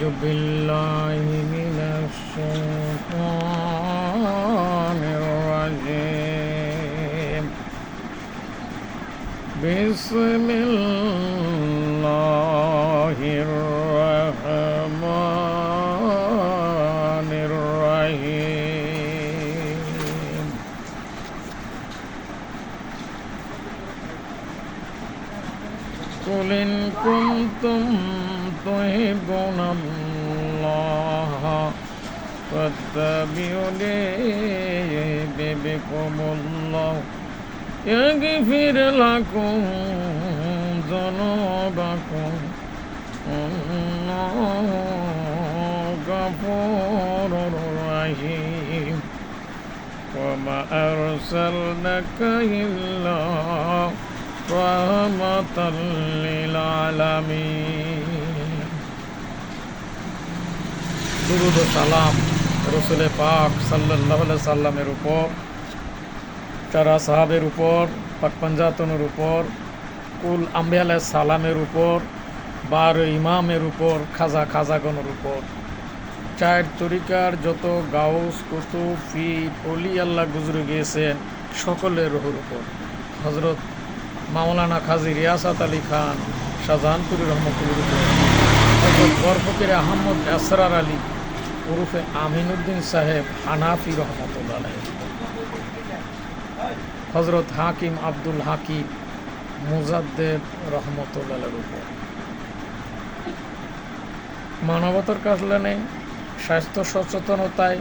أعوذ بالله من الشيطان الرجيم بسم الله الرحمن الرحيم قل إن كنتم تحبون الله فاتبعوني يحببكم الله يغفر لكم ذنوبكم الله غفور رحيم وما أرسلناك إلا رحمة للعالمين দুরুদ সালাম রসুলে পাক সাল্লাহ সাল্লামের উপর চারা সাহাবের উপর, পাক পাঞ্জাতনের উপর, কুল আম্বিয়া আলাইহিস সালামের উপর, বার ইমামের উপর, খাজা খাজাগণের উপর। চায়ের তরিকার যত গাউস, কুতুব ফি অলি আল্লাহ গুজরে গিয়েছেন সকলের রহুর উপর। হজরত মাওলানা খাজি রিয়াসাত আলী খান শাহজাহানপুরি রহমতুল্লার উপর হজরত বরফকির আহমদ আসরার আলী ওরফে আমিনুদ্দিন সাহেব হানাফি রহমতুল্লাহ। হজরত হাকিম আব্দুল হাকিম মুজাদ্দেদ রহমতুল্লাহের উপর মানবতার কল্যাণে স্বাস্থ্য সচেতনতায়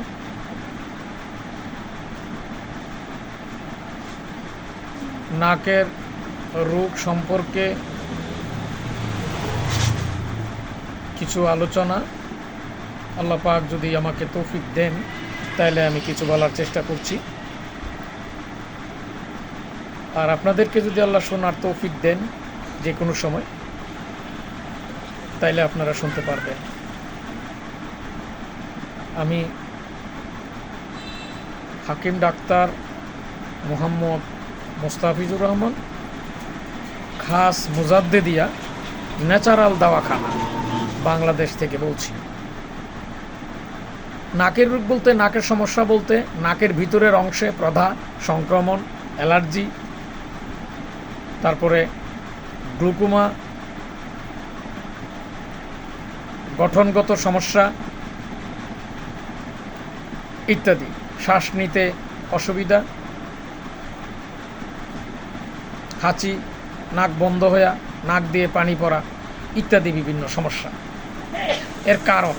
নাকের রোগ সম্পর্কে কিছু আলোচনা আল্লাহ পাক যদি আমাকে তৌফিক দেন তাহলে আমি কিছু বলার চেষ্টা করছি। আর আপনাদেরকে যদি আল্লাহ শোনার তৌফিক দেন, যে কোনো সময়, তাইলে আপনারা শুনতে পারবেন। আমি হাকিম ডাক্তার মোহাম্মদ মোস্তাফিজুর রহমান, খাস মুজাদ্দেদিয়া ন্যাচারাল দাওয়াখানা, বাংলাদেশ থেকে বলছি। নাকের রোগ বলতে নাকের সমস্যা বলতে নাকের ভিতরের অংশে প্রধা, সংক্রমণ, অ্যালার্জি, তারপরে গ্লুকোমা, গঠনগত সমস্যা ইত্যাদি। শ্বাস নিতে অসুবিধা, হাঁচি, নাক বন্ধ হয়ে নাক দিয়ে পানি পড়া ইত্যাদি বিভিন্ন সমস্যা। এর কারণ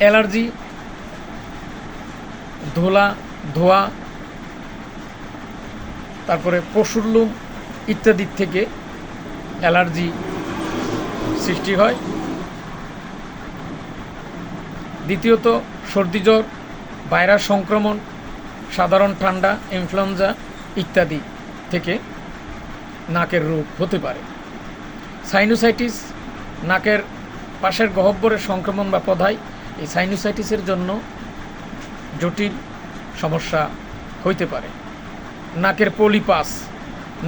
অ্যালার্জি ধোলা, ধোয়া, তারপরে পশুর লোম ইত্যাদির থেকে অ্যালার্জি সৃষ্টি হয়। দ্বিতীয়ত, সর্দি জ্বর, ভাইরাস সংক্রমণ, সাধারণ ঠান্ডা, ইনফ্লুয়েঞ্জা ইত্যাদি থেকে নাকের রোগ হতে পারে। সাইনোসাইটিস নাকের পাশের গহব্বরের সংক্রমণ বা পধায় এই সাইনোসাইটিসের জন্য জটিল সমস্যা হইতে পারে। নাকের পলিপাস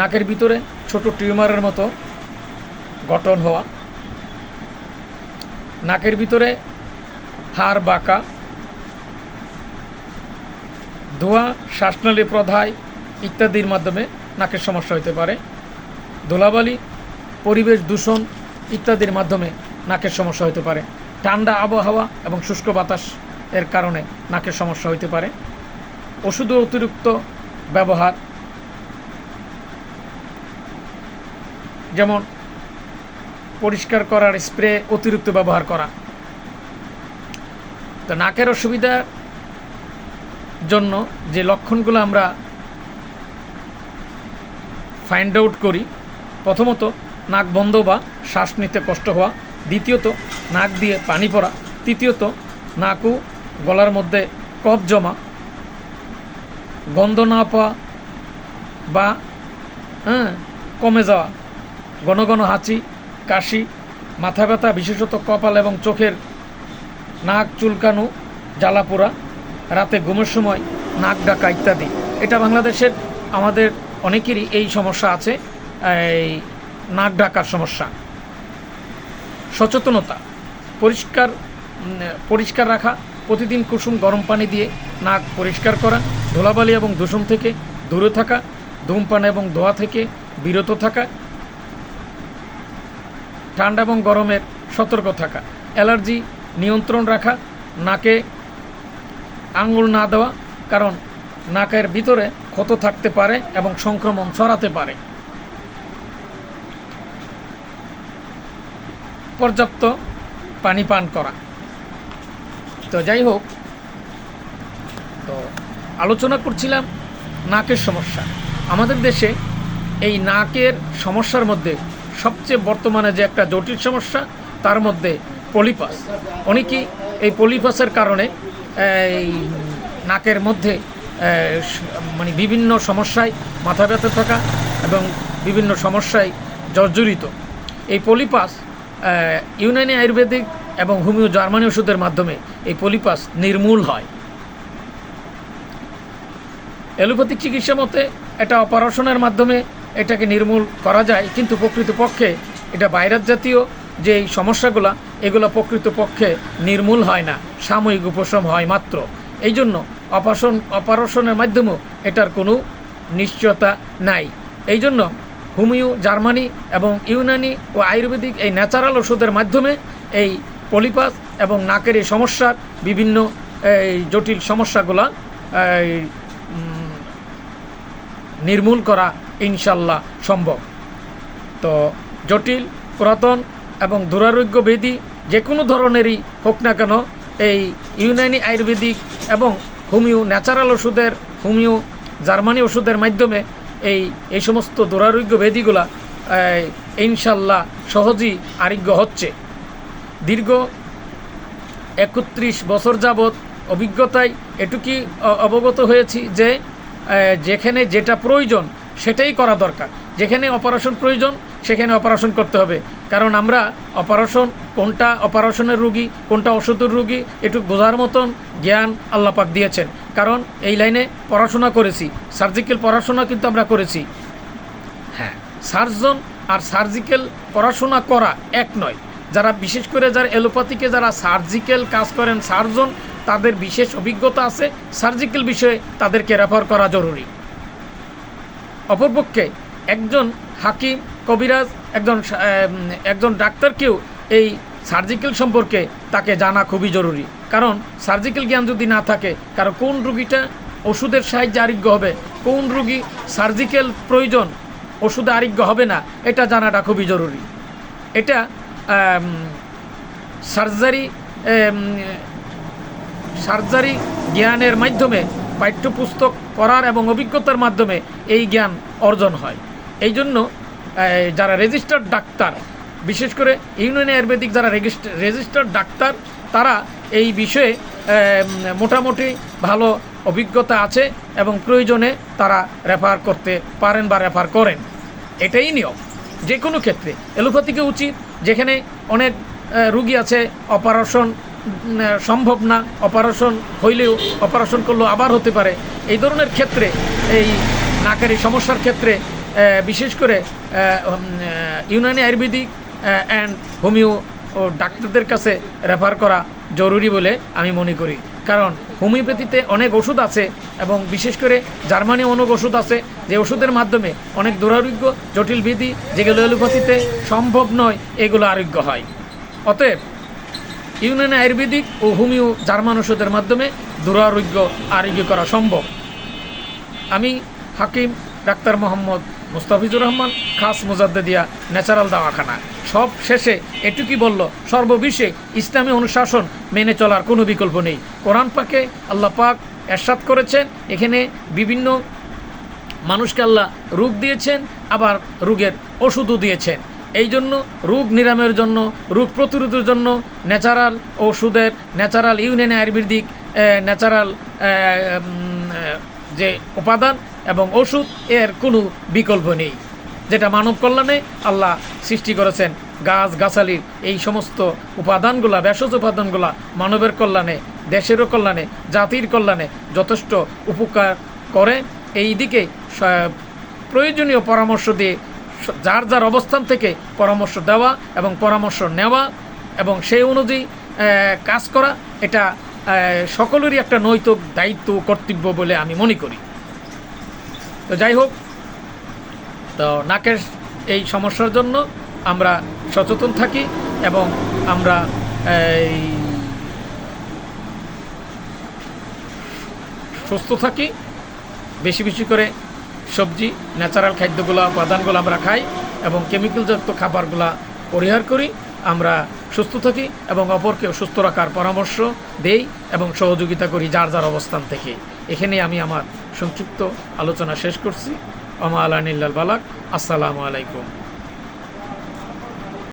নাকের ভিতরে ছোট টিউমারের মতো গঠন হওয়া, নাকের ভিতরে হাড় বাঁকা, ধোঁয়া, শ্বাসনালী প্রধায় ইত্যাদির মাধ্যমে নাকের সমস্যা হতে পারে। ধুলাবালি, পরিবেশ দূষণ ইত্যাদির মাধ্যমে নাকের সমস্যা হতে পারে। ঠান্ডা আবহাওয়া এবং শুষ্ক বাতাস এর কারণে নাকের সমস্যা হতে পারে। ওষুধের অতিরিক্ত ব্যবহার, যেমন পরিষ্কার করার স্প্রে, অতিরিক্ত ব্যবহার করা। তো নাকের অসুবিধার জন্য যে লক্ষণগুলো আমরা ফাইন্ড আউট করি, প্রথমত নাক বন্ধ বা শ্বাস নিতে কষ্ট হওয়া, দ্বিতীয়ত নাক দিয়ে পানি পড়া, তৃতীয়ত নাকু গলার মধ্যে কফ জমা, গন্ধ না পাওয়া বা হ্যাঁ কমে যাওয়া, ঘন ঘন হাঁচি, কাশি, মাথা ব্যথা, বিশেষত কপাল এবং চোখের নাক চুলকানো জ্বালাপোড়া রাতে ঘুমের সময় নাক ডাকা ইত্যাদি। এটা বাংলাদেশের, আমাদের অনেকেরই এই সমস্যা আছে। এই নাক ডাকার সমস্যা। সচেতনতা, পরিষ্কার পরিষ্কার রাখা, প্রতিদিন কুসুম গরম পানি দিয়ে নাক পরিষ্কার করা, ধুলাবালি এবং দূষণ থেকে দূরে থাকা, ধূমপান এবং ধোয়া থেকে বিরত থাকা, ঠান্ডা এবং গরমের সতর্ক থাকা, অ্যালার্জি নিয়ন্ত্রণ রাখা, নাকে আঙুল না দেওয়া, কারণ নাকের ভিতরে ক্ষত থাকতে পারে এবং সংক্রমণ ছড়াতে পারে। পর্যাপ্ত পানি পান করা। তো যাই হোক, তো আলোচনা করছিলাম নাকের সমস্যা। আমাদের দেশে এই নাকের সমস্যার মধ্যে সবচেয়ে বর্তমানে যে একটা জটিল সমস্যা, তার মধ্যে পলিপাস অনেকেই এই পলিপাসের কারণে, এই নাকের মধ্যে মানে বিভিন্ন সমস্যায় মাথা ব্যথা থাকা এবং বিভিন্ন সমস্যায় জর্জরিত। এই পলিপাস ইউনানি আয়ুর্বেদিক এবং হোমিও জার্মানি ওষুধের মাধ্যমে এই পলিপাস নির্মূল হয়। অ্যালোপ্যাথিক চিকিৎসা মতে এটা অপারেশনের মাধ্যমে এটাকে নির্মূল করা যায়, কিন্তু প্রকৃতপক্ষে এটা ভাইরাস জাতীয় যে এই সমস্যাগুলো, এগুলো প্রকৃতপক্ষে নির্মূল হয় না, সাময়িক উপশম হয় মাত্র। এই জন্য অপারেশন অপারেশনের মাধ্যমেও এটার কোনো নিশ্চয়তা নাই। এই জন্য হোমিও, জার্মানি এবং ইউনানি ও আয়ুর্বেদিক এই ন্যাচারাল ওষুধের মাধ্যমে এই পলিপাস এবং নাকের এই সমস্যার বিভিন্ন এই জটিল সমস্যাগুলো নির্মূল করা ইনশাল্লাহ সম্ভব। তো জটিল, পুরাতন এবং দুরারোগ্য ব্যাধি যে কোনো ধরনেরই হোক না কেন এই ইউনানি আয়ুর্বেদিক এবং হোমিও ন্যাচারাল ওষুধের, হোমিও, জার্মানি ওষুধের মাধ্যমে এই এই সমস্ত দুরারোগ্য ব্যাধিগুলা ইনশাল্লাহ সহজেই আরোগ্য হচ্ছে। দীর্ঘ একত্রিশ বছর যাবৎ অভিজ্ঞতায় এটুকি অবগত হয়েছি যে যেখানে যেটা প্রয়োজন সেটাই করা দরকার। যেখানে অপারেশন প্রয়োজন, সেখানে অপারেশন করতে হবে। কারণ আমরা অপারেশন, কোনটা অপারেশনের রুগী, কোনটা ওষুধের রুগী একটু বোঝার মতন জ্ঞান আল্লাপাক দিয়েছেন। কারণ এই লাইনে পড়াশোনা করেছি সার্জিক্যাল পড়াশোনা কিন্তু আমরা করেছি। হ্যাঁ সার্জন আর সার্জিক্যাল পড়াশোনা করা এক নয়। যারা বিশেষ করে যারা এলোপ্যাথিকে যারা সার্জিক্যাল কাজ করেন সার্জন তাদের বিশেষ অভিজ্ঞতা আছে। সার্জিক্যাল বিষয়ে তাদেরকে রেফার করা জরুরি। অপরপক্ষে একজন হাকিম কবিরাজ, একজন একজন ডাক্তারকেও এই সার্জিক্যাল সম্পর্কে তাকে জানা খুবই জরুরি। কারণ সার্জিক্যাল জ্ঞান যদি না থাকে, কারণ কোন রুগীটা ওষুধের সাহায্যে আরোগ্য হবে, কোন রুগী সার্জিক্যাল প্রয়োজন ওষুধে আরোগ্য হবে না, এটা জানাটা খুবই জরুরি। এটা সার্জারি সার্জারি জ্ঞানের মাধ্যমে, পাঠ্যপুস্তক পড়ার এবং অভিজ্ঞতার মাধ্যমে এই জ্ঞান অর্জন হয়। এই জন্য যারা রেজিস্টার্ড ডাক্তার, বিশেষ করে ইউনিয়ন আয়ুর্বেদিক যারা রেজিস্টার্ড ডাক্তার, তারা এই বিষয়ে মোটামুটি ভালো অভিজ্ঞতা আছে এবং প্রয়োজনে তারা রেফার করতে পারেন বা রেফার করেন। এটাই নিয়ম। যে কোনো ক্ষেত্রে এলোপ্যাথিকে উচিত, যেখানে অনেক রুগী আছে, অপারেশন সম্ভব না, অপারেশন হইলেও, অপারেশন করলেও আবার হতে পারে। এই ধরনের ক্ষেত্রে, এই নাকের সমস্যার ক্ষেত্রে বিশেষ করে ইউনানি আয়ুর্বেদিক অ্যান্ড হোমিও ও ডাক্তারদের কাছে রেফার করা জরুরি বলে আমি মনে করি। কারণ হোমিওপ্যাথিতে অনেক ওষুধ আছে এবং বিশেষ করে জার্মানি অনেক ওষুধ আছে যে ওষুধের মাধ্যমে অনেক দুরারোগ্য, জটিল বিধি যেগুলো এলোপ্যাথিতে সম্ভব নয় এগুলো আরোগ্য হয়। অতএব ইউনানি আয়ুর্বেদিক ও হোমিও জার্মান ওষুধের মাধ্যমে দুরারোগ্য আরোগ্য করা সম্ভব। আমি হাকিম ডাক্তার মোহাম্মদ মুস্তাফিজুর রহমান, খাস মুজাদ্দেদিয়া, ন্যাচারাল দাওয়াখানা। সব শেষে এটুকুই বলল সর্ববিষয়ে ইসলামী অনুশাসন মেনে চলার কোনো বিকল্প নেই। কোরআন পাকে আল্লাহ পাক এরশাদ করেছেন, এখানে বিভিন্ন মানুষকে আল্লাহ রোগ দিয়েছেন, আবার রোগের ওষুধও দিয়েছেন। এই জন্য রোগ নিরাময়ের জন্য, রোগ প্রতিরোধের জন্য ন্যাচারাল ওষুধের, ন্যাচারাল ইউনিয়ন আয়ুর্বেদিক ন্যাচারাল যে উপাদান এবং ওষুধ এর কোনো বিকল্প নেই। যেটা মানব কল্যাণে আল্লাহ সৃষ্টি করেছেন, গাছ গাছালির এই সমস্ত উপাদানগুলা, ভেষজ উপাদানগুলা মানবের কল্যাণে, দেশেরও কল্যাণে, জাতির কল্যাণে যথেষ্ট উপকার করে। এই দিকে প্রয়োজনীয় পরামর্শ দিয়ে যার যার অবস্থান থেকে পরামর্শ দেওয়া এবং পরামর্শ নেওয়া এবং সেই অনুযায়ী কাজ করা, এটা সকলেরই একটা নৈতিক দায়িত্ব কর্তব্য বলে আমি মনে করি। তো যাই হোক, তো নাকের এই সমস্যার জন্য আমরা সচেতন থাকি এবং আমরা এই সুস্থ থাকি। বেশি বেশি করে সবজি ন্যাচারাল খাদ্যগুলো, উপাদানগুলো আমরা খাই এবং কেমিক্যালযুক্ত খাবারগুলা পরিহার করি। আমরা সুস্থ থাকি এবং অপরকেও সুস্থ রাখার পরামর্শ দেই এবং সহযোগিতা করি যার যার অবস্থান থেকে। এখানে আমি আমার সংক্ষিপ্ত আলোচনা শেষ করছি। আমা আলানিল্লাল বালাক আসসালামু আলাইকুম।